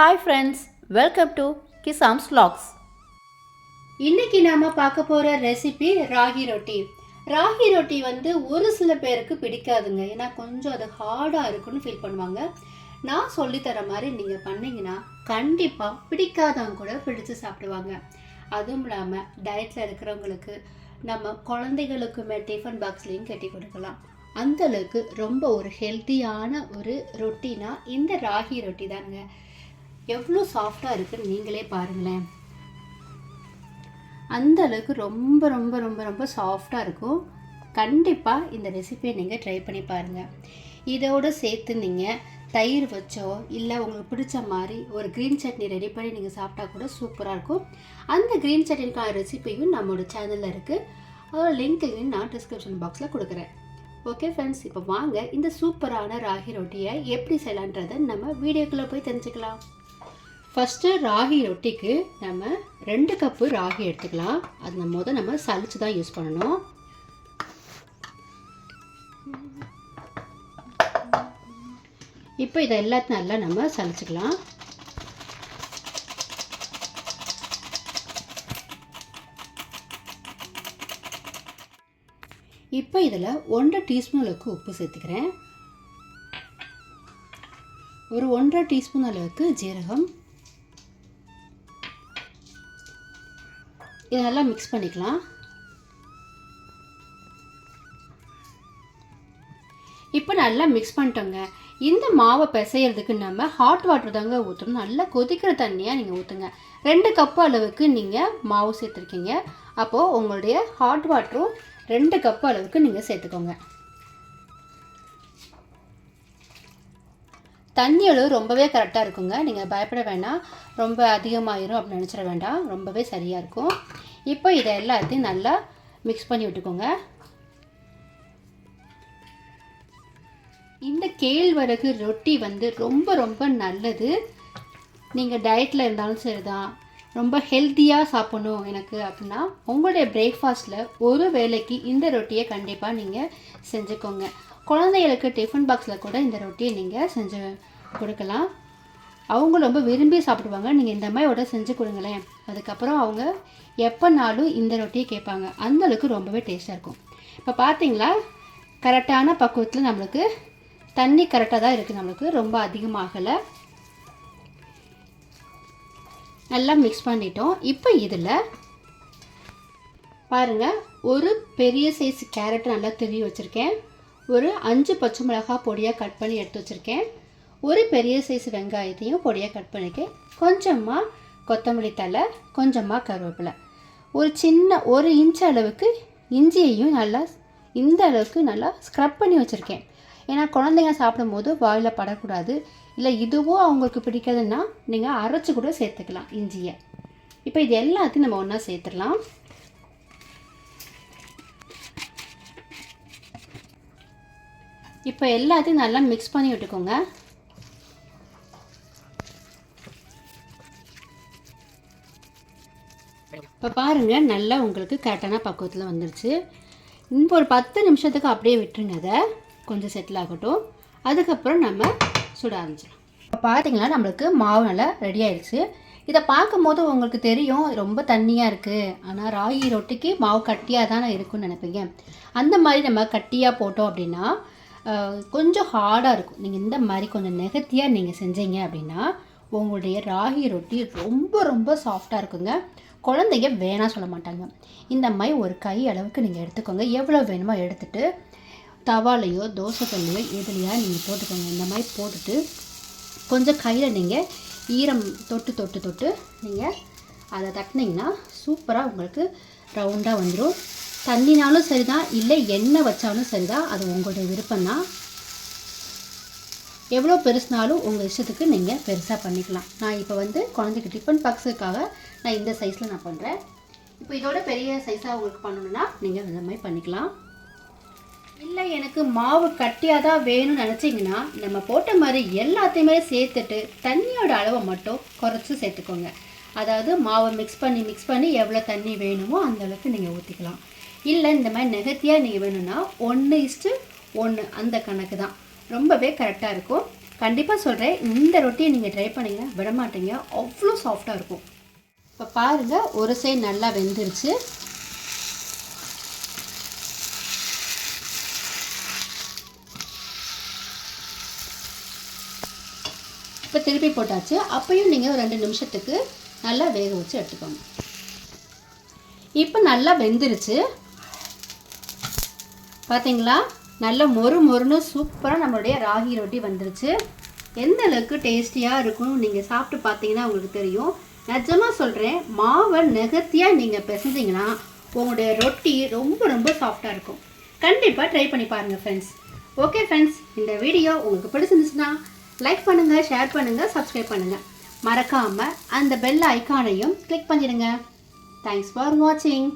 Hi friends welcome to கிசாம்ஸ் vlogs. இன்னைக்கு நாம பார்க்க போற ரெசிபி ராகி ரொட்டி. ராகி ரொட்டி வந்து ஒரு சில பேருக்கு பிடிக்காதுங்க. ஏன்னா கொஞ்சம் அது ஹார்டாக இருக்குன்னு ஃபீல் பண்ணுவாங்க. நான் சொல்லித்தர மாதிரி நீங்கள் பண்ணீங்கன்னா கண்டிப்பாக பிடிக்காதவங்க கூட பிடிச்சு சாப்பிடுவாங்க. அதுவும் இல்லாமல் டயட்டில் இருக்கிறவங்களுக்கு நம்ம குழந்தைகளுக்குமே டிஃபன் பாக்ஸ்லேயும் கட்டி கொடுக்கலாம். அந்த அளவுக்கு ரொம்ப ஒரு ஹெல்த்தியான ஒரு ரொட்டினா இந்த ராகி ரொட்டி தாங்க. எவ்வளோ சாஃப்டாக இருக்குன்னு நீங்களே பாருங்களேன். அந்த அளவுக்கு ரொம்ப ரொம்ப ரொம்ப ரொம்ப சாஃப்டாக இருக்கும். கண்டிப்பாக இந்த ரெசிபியை நீங்கள் ட்ரை பண்ணி பாருங்கள் இதோடு சேர்த்து நீங்கள் தயிர் வச்சோ இல்லை உங்களுக்கு பிடிச்ச மாதிரி ஒரு க்ரீன் சட்னி ரெடி பண்ணி நீங்கள் சாப்பிட்டா கூட சூப்பராக இருக்கும். அந்த க்ரீன் சட்னிக்கான ரெசிபியும் நம்மளோட சேனலில் இருக்குது அதோட லிங்க்கையும் நான் டிஸ்கிரிப்ஷன் பாக்ஸில் கொடுக்குறேன். ஓகே ஃப்ரெண்ட்ஸ் இப்போ வாங்க இந்த சூப்பரான ராகி ரொட்டியை எப்படி செய்யலான்றதை நம்ம வீடியோக்குள்ளே போய் தெரிஞ்சுக்கலாம். ஃபஸ்ட்டு ராகி ரொட்டிக்கு நம்ம ரெண்டு கப்பு ராகி எடுத்துக்கலாம். அது நம்ம முதல் நம்ம சளிச்சு தான் யூஸ் பண்ணணும். இப்போ இதை எல்லாத்தையும் நல்லா நம்ம சளிச்சுக்கலாம் இப்போ இதில் ஒன்றரை டீஸ்பூன் அளவுக்கு உப்பு சேர்த்துக்கிறேன். ஒரு ஒன்றரை டீஸ்பூன் அளவுக்கு ஜீரகம் இதை நல்லா மிக்ஸ் பண்ணிக்கலாம். இப்போ நல்லா மிக்ஸ் பண்ணிட்டோங்க. இந்த மாவை பிசையிறதுக்கு நம்ம ஹாட் வாட்டர் தாங்க ஊற்றணும் நல்லா கொதிக்கிற தண்ணியாக நீங்கள் ஊற்றுங்க ரெண்டு கப்பு அளவுக்கு நீங்கள் மாவு சேர்த்துருக்கீங்க. அப்போது உங்களுடைய ஹாட் வாட்டரும் ரெண்டு கப்பு அளவுக்கு நீங்கள் சேர்த்துக்கோங்க. தண்ணி அளவு ரொம்பவே கரெக்டாக இருக்குங்க. நீங்கள் பயப்பட வேண்டாம் ரொம்ப அதிகமாயிரும் அப்படின்னு நினச்சிட வேண்டாம். ரொம்பவே சரியாக இருக்கும். இப்போ இதை எல்லாத்தையும் நல்லா மிக்ஸ் பண்ணி விட்டுக்கோங்க. இந்த கேழ்வரகு ரொட்டி வந்து ரொம்ப ரொம்ப நல்லது. நீங்கள் டயட்டில் இருந்தாலும் சரி தான் ரொம்ப ஹெல்த்தியாக சாப்பிடணும் எனக்கு அப்படின்னா உங்களுடைய பிரேக்ஃபாஸ்ட்டில் ஒரு வேளைக்கு இந்த ரொட்டியை கண்டிப்பாக நீங்கள் செஞ்சுக்கோங்க. குழந்தைகளுக்கு டிஃபன் பாக்ஸில் கூட இந்த ரொட்டியை நீங்கள் செஞ்சு கொடுக்கலாம். அவங்க ரொம்ப விரும்பி சாப்பிடுவாங்க. நீங்கள் இந்த மாதிரி செஞ்சு கொடுங்களேன். அதுக்கப்புறம் அவங்க எப்போனாலும் இந்த ரொட்டியை கேட்பாங்க. அந்த அளவுக்கு ரொம்பவே டேஸ்ட்டாக இருக்கும். இப்போ பார்த்தீங்களா கரெக்டான பக்குவத்தில் நம்மளுக்கு தண்ணி கரெக்டாக தான் இருக்குது நம்மளுக்கு ரொம்ப அதிகமாகலை நல்லா மிக்ஸ் பண்ணிட்டோம். இப்போ இதில் பாருங்கள் ஒரு பெரிய சைஸ் கேரட் நல்லா திருவி வச்சுருக்கேன். ஒரு அஞ்சு பச்சை மிளகாய் பொடியாக கட் பண்ணி எடுத்து வச்சுருக்கேன். ஒரு பெரிய சைஸ் வெங்காயத்தையும் பொடியாக கட் பண்ணிக்கேன் கொஞ்சமாக கொத்தமல்லி தலை கொஞ்சமாக கருவேப்பிலை. ஒரு சின்ன ஒரு இன்ச் அளவுக்கு இஞ்சியையும் நல்லா இந்த அளவுக்கு நல்லா ஸ்க்ரப் பண்ணி வச்சுருக்கேன். ஏன்னா குழந்தைங்க சாப்பிடும்போது வாயில் படக்கூடாது. இல்லை இதுவும் அவங்களுக்கு பிடிக்காதுன்னா நீங்கள் அரைச்சி கூட சேர்த்துக்கலாம் இஞ்சியை. இப்போ இது எல்லாத்தையும் நம்ம ஒன்றா சேர்த்துடலாம். இப்போ எல்லாத்தையும் நல்லா மிக்ஸ் பண்ணி விட்டுக்கோங்க. இப்போ பாருங்கள் நல்லா உங்களுக்கு கரெக்டான பக்குவத்தில் வந்துருச்சு. இன்னும் ஒரு பத்து நிமிஷத்துக்கு அப்படியே விட்டுருங்க அதை. கொஞ்சம் செட்டில் ஆகட்டும். அதுக்கப்புறம் நம்ம சுட ஆரம்பிச்சிடலாம். இப்போ பார்த்தீங்கன்னா நம்மளுக்கு மாவு நல்லா ரெடி ஆயிடுச்சு. இதை பார்க்கும்போது உங்களுக்கு தெரியும் ரொம்ப தண்ணியாக இருக்குது ஆனால் ராகி ரொட்டிக்கு மாவு கட்டியாக தானே இருக்குன்னு நினைப்பீங்க. அந்த மாதிரி நம்ம கட்டியாக போட்டோம் அப்படின்னா கொஞ்சம் ஹார்டாக இருக்கும். நீங்கள் இந்த மாதிரி கொஞ்சம் நெகத்தியாக நீங்கள் செஞ்சீங்க அப்படின்னா உங்களுடைய ராகி ரொட்டி ரொம்ப ரொம்ப சாஃப்டாக இருக்குங்க. குழந்தைங்க வேணாம் சொல்ல மாட்டாங்க. இந்த மாதிரி ஒரு கை அளவுக்கு நீங்கள் எடுத்துக்கோங்க. எவ்வளோ வேணுமோ எடுத்துட்டு தவாலையோ தோசைக்கல்லையோ எதுலையா நீங்கள் போட்டுக்கோங்க. இந்த மாதிரி போட்டுட்டு கொஞ்சம் கையில் நீங்கள் ஈரம் தொட்டு தொட்டு தொட்டு நீங்கள் அதை தட்டினீங்கன்னா சூப்பராக உங்களுக்கு ரவுண்டாக வந்துடும் தண்ணினாலும் சரிதான். இல்லை எண்ணெய் வச்சாலும் சரிதான். அது உங்களுடைய விருப்பம் தான் எவ்வளோ பெருசுனாலும் உங்கள் இஷ்டத்துக்கு நீங்கள் பெருசாக பண்ணிக்கலாம். நான் இப்போ வந்து குழந்தைக்கு டிஃபன் பாக்ஸுக்காக நான் இந்த சைஸில் நான் பண்ணுறேன் இப்போ இதோட பெரிய சைஸாக உங்களுக்கு பண்ணணும்னா நீங்கள் இந்த மாதிரி பண்ணிக்கலாம். இல்லை எனக்கு மாவு கட்டியாக தான் வேணும்னு நினச்சிங்கன்னா நம்ம போட்ட மாதிரி எல்லாத்தையுமே சேர்த்துட்டு தண்ணியோட அளவை மட்டும் குறைச்சி சேர்த்துக்கோங்க. அதாவது மாவை மிக்ஸ் பண்ணி மிக்ஸ் பண்ணி எவ்வளோ தண்ணி வேணுமோ அந்த அளவுக்கு நீங்கள் ஊற்றிக்கலாம் இல்லை இந்த மாதிரி நெகத்தியாக நீங்கள் வேணும்னா ஒன்று இஸ்ட்டு ஒன்று அந்த கணக்கு தான். ரொம்பவே கரெக்டாக இருக்கும். கண்டிப்பாக சொல்கிறேன் இந்த ரொட்டியை நீங்கள் ட்ரை பண்ணீங்கன்னா விட மாட்டீங்க அவ்வளோ சாஃப்டாக இருக்கும். இப்போ பாருங்கள் ஒரு சைடு நல்லா வெந்துருச்சு. இப்போ திருப்பி போட்டாச்சு. அப்பையும் நீங்கள் ஒரு ரெண்டு நிமிஷத்துக்கு நல்லா வேக வச்சு எடுத்துக்கோங்க. இப்போ நல்லா வெந்துருச்சு. பார்த்தீங்களா நல்ல மொறு மொறுன்னு சூப்பராக நம்மளுடைய ராகி ரொட்டி வந்துருச்சு. எந்த அளவுக்கு டேஸ்டியாக இருக்கும்னு நீங்கள் சாப்பிட்டு பார்த்தீங்கன்னா உங்களுக்கு தெரியும். நிஜமாக சொல்கிறேன் மாவை நெகத்தியாக நீங்கள் பிசைஞ்சிங்கன்னா உங்களுடைய ரொட்டி ரொம்ப ரொம்ப சாஃப்டாக இருக்கும். கண்டிப்பாக ட்ரை பண்ணி பாருங்கள் ஃப்ரெண்ட்ஸ் ஓகே ஃப்ரெண்ட்ஸ் இந்த வீடியோ உங்களுக்கு பிடிச்சிருந்துச்சுன்னா லைக் பண்ணுங்கள் ஷேர் பண்ணுங்கள் சப்ஸ்கிரைப் பண்ணுங்கள் மறக்காமல் அந்த பெல் ஐக்கானையும் கிளிக் பண்ணிடுங்க. தேங்க்ஸ் ஃபார் வாட்சிங்